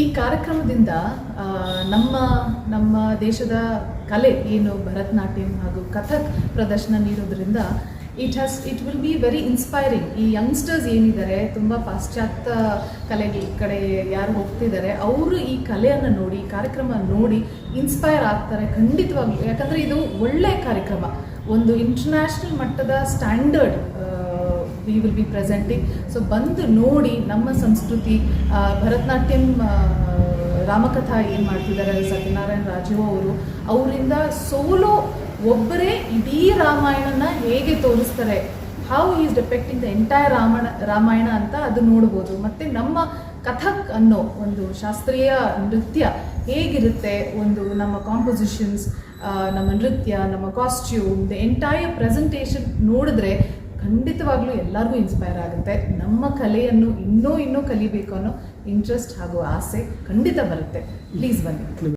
ಈ ಕಾರ್ಯಕ್ರಮದಿಂದ ನಮ್ಮ ನಮ್ಮ ದೇಶದ ಕಲೆ ಏನು, ಭರತನಾಟ್ಯಂ ಹಾಗೂ ಕಥಕ್ ಪ್ರದರ್ಶನ ನೀಡೋದ್ರಿಂದ it has it will be very inspiring ಈ ಯಂಗ್ಸ್ಟರ್ಸ್ ಏನಿದ್ದಾರೆ, ತುಂಬ ಪಾಶ್ಚಾತ್ಯ ಕಲೆಗಳ ಕಡೆ ಯಾರು ಹೋಗ್ತಿದ್ದಾರೆ, ಅವರು ಈ ಕಲೆಯನ್ನು ನೋಡಿ, ಈ ಕಾರ್ಯಕ್ರಮ ನೋಡಿ ಇನ್ಸ್ಪೈರ್ ಆಗ್ತಾರೆ ಖಂಡಿತವಾಗ್ಲೂ. ಯಾಕಂದರೆ ಇದು ಒಳ್ಳೆಯ ಕಾರ್ಯಕ್ರಮ. ಒಂದು ಇಂಟರ್ನ್ಯಾಷನಲ್ ಮಟ್ಟದ standard we will be presenting so ಬಂದು ನೋಡಿ ನಮ್ಮ ಸಂಸ್ಕೃತಿ ಭರತನಾಟ್ಯಂ ರಾಮಕಥಾ ಏನು ಮಾಡ್ತಿದ್ದಾರೆ, ಸತ್ಯನಾರಾಯಣ ರಾಜೀವ್ ಅವರು, ಅವರಿಂದ ಸೋಲೋ ಒಬ್ಬರೇ ಇಡೀ ರಾಮಾಯಣನ ಹೇಗೆ ತೋರಿಸ್ತಾರೆ how is depicting the entire Ramana, Ramayana ಅಂತ ಅದು ನೋಡ್ಬೋದು. ಮತ್ತು ನಮ್ಮ ಕಥಕ್ ಅನ್ನೋ ಒಂದು ಶಾಸ್ತ್ರೀಯ ನೃತ್ಯ ಹೇಗಿರುತ್ತೆ, ಒಂದು ನಮ್ಮ ಕಾಂಪೊಸಿಷನ್ಸ್ ನಮ್ಮ ನೃತ್ಯ, ನಮ್ಮ ಕಾಸ್ಟ್ಯೂಮ್ ದ ಎಂಟೈರ್ ಪ್ರೆಸೆಂಟೇಷನ್ ನೋಡಿದ್ರೆ ಖಂಡಿತವಾಗ್ಲೂ ಎಲ್ಲರಿಗೂ ಇನ್ಸ್ಪೈರ್ ಆಗುತ್ತೆ. ನಮ್ಮ ಕಲೆಯನ್ನು ಇನ್ನೂ ಇನ್ನೂ ಕಲಿಬೇಕು ಅನ್ನೋ ಇಂಟ್ರೆಸ್ಟ್ ಹಾಗೂ ಆಸೆ ಖಂಡಿತ ಬರುತ್ತೆ. ಪ್ಲೀಸ್ ಬನ್ನಿ.